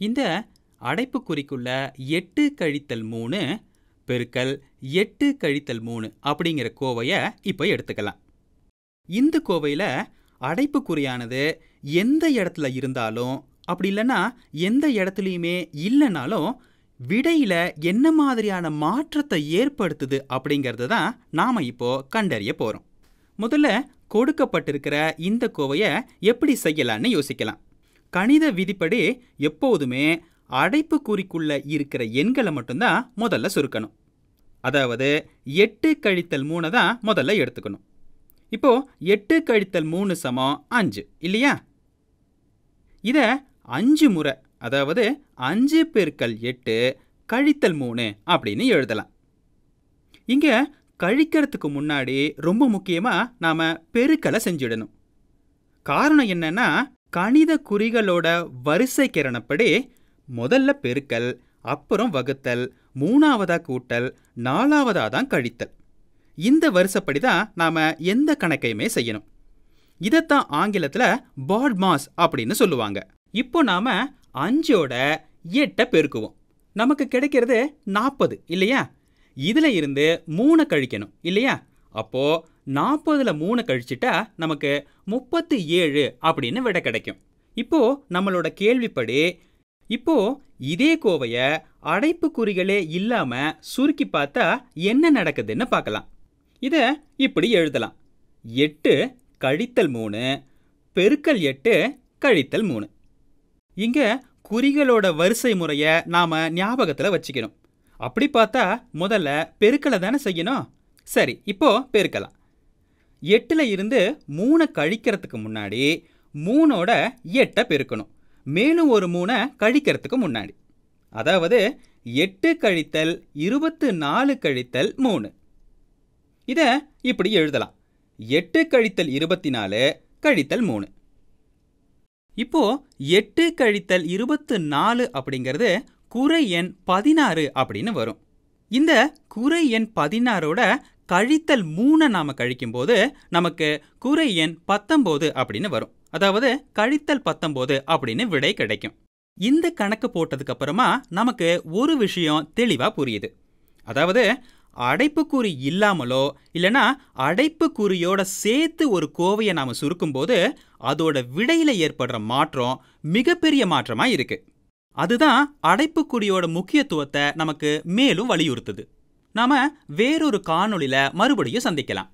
இந்த அடைப்புக்குறிக்குள்ள எட்டு கழித்தல் மூணு பெருக்கல் எட்டு கழித்தல் மூணு அப்படிங்கிற கோவையை இப்போ எடுத்துக்கலாம். இந்த கோவையில் அடைப்புக்குறியானது எந்த இடத்துல இருந்தாலும் அப்படி இல்லைன்னா எந்த இடத்துலையுமே இல்லைனாலும் விடையில் என்ன மாதிரியான மாற்றத்தை ஏற்படுத்துது அப்படிங்கிறது தான் நாம் இப்போ கண்டறிய போகிறோம் முதல்ல கொடுக்கப்பட்டிருக்கிற இந்த கோவையை எப்படி செய்யலான்னு யோசிக்கலாம். கணித விதிப்படி எப்போதுமே அடைப்புக்குறிக்குள்ள இருக்கிற எண்களை மட்டும்தான் முதல்ல சுருக்கணும். அதாவது எட்டு கழித்தல் மூணை தான் முதல்ல எடுத்துக்கணும். இப்போ எட்டு கழித்தல் மூணு சமம் அஞ்சு இல்லையா? இதை அஞ்சு முறை அதாவது அஞ்சு பெருக்கல் எட்டு கழித்தல் மூணு அப்படின்னு எழுதலாம். இங்கே கழிக்கிறதுக்கு முன்னாடி ரொம்ப முக்கியமாக நாம் பெருக்கலை செஞ்சிடணும். காரணம் என்னன்னா கணித குறிகளோட வரிசை கிரணப்படி முதல்ல பெருக்கல் அப்புறம் வகுத்தல் மூணாவதா கூட்டல் நாலாவதா தான் கழித்தல். இந்த வரிசைப்படி தான் நாம் எந்த கணக்கையுமே செய்யணும். இதைத்தான் ஆங்கிலத்தில் பாட்மாஸ் அப்படின்னு சொல்லுவாங்க. இப்போ நாம் அஞ்சோட எட்டை பெருக்குவோம். நமக்கு கிடைக்கிறது நாற்பது இல்லையா? இதில் இருந்து மூணை கழிக்கணும் இல்லையா? அப்போது நாற்பதில் மூணு கழிச்சிட்டா நமக்கு முப்பத்து ஏழு அப்படின்னு விடை கிடைக்கும். இப்போ நம்மளோட கேள்விப்படி இப்போ இதே கோவையை அடைப்புக்குறிகளே இல்லாமல் சுருக்கி பார்த்தா என்ன நடக்குதுன்னு பார்க்கலாம். இதை இப்படி எழுதலாம். எட்டு கழித்தல் மூணு பெருக்கல் எட்டு கழித்தல் மூணு. இங்கே குறிகளோட வரிசை முறையை நாம் ஞாபகத்தில் வச்சுக்கணும். அப்படி பார்த்தா முதல்ல பெருக்கலை தானே செய்யணும்? சரி இப்போ பெருக்கலாம். எட்டில் இருந்து மூணை கழிக்கிறதுக்கு முன்னாடி மூணோட எட்டை பெருக்கணும். மேலும் ஒரு மூணை கழிக்கிறதுக்கு முன்னாடி. அதாவது எட்டு கழித்தல் இருபத்து நாலு கழித்தல் மூணு. இதை இப்படி எழுதலாம். எட்டு கழித்தல் இருபத்தி நாலு கழித்தல் மூணு. இப்போ எட்டு கழித்தல் இருபத்து நாலு அப்படிங்கிறது குறை எண் பதினாறு அப்படின்னு வரும். இந்த குறை எண் பதினாறோட கழித்தல் மூணை நாம் கழிக்கும்போது நமக்கு குறை எண் பத்தொம்போது அப்படின்னு வரும். அதாவது கழித்தல் பத்தொம்போது அப்படின்னு விடை கிடைக்கும். இந்த கணக்கு போட்டதுக்கு அப்புறமா நமக்கு ஒரு விஷயம் தெளிவாக புரியுது. அதாவது அடைப்புக்குறி இல்லாமலோ இல்லைனா அடைப்புக்குறியோட சேர்த்து ஒரு கோவையை நாம் சுருக்கும்போது அதோட விடையில் ஏற்படுற மாற்றம் மிகப்பெரிய மாற்றமாக இருக்கு. அதுதான் அடைப்புக்குறியோட முக்கியத்துவத்தை நமக்கு மேலும் வலியுறுத்துது. நாம வேறொரு காணொளியில மறுபடியும் சந்திக்கலாம்.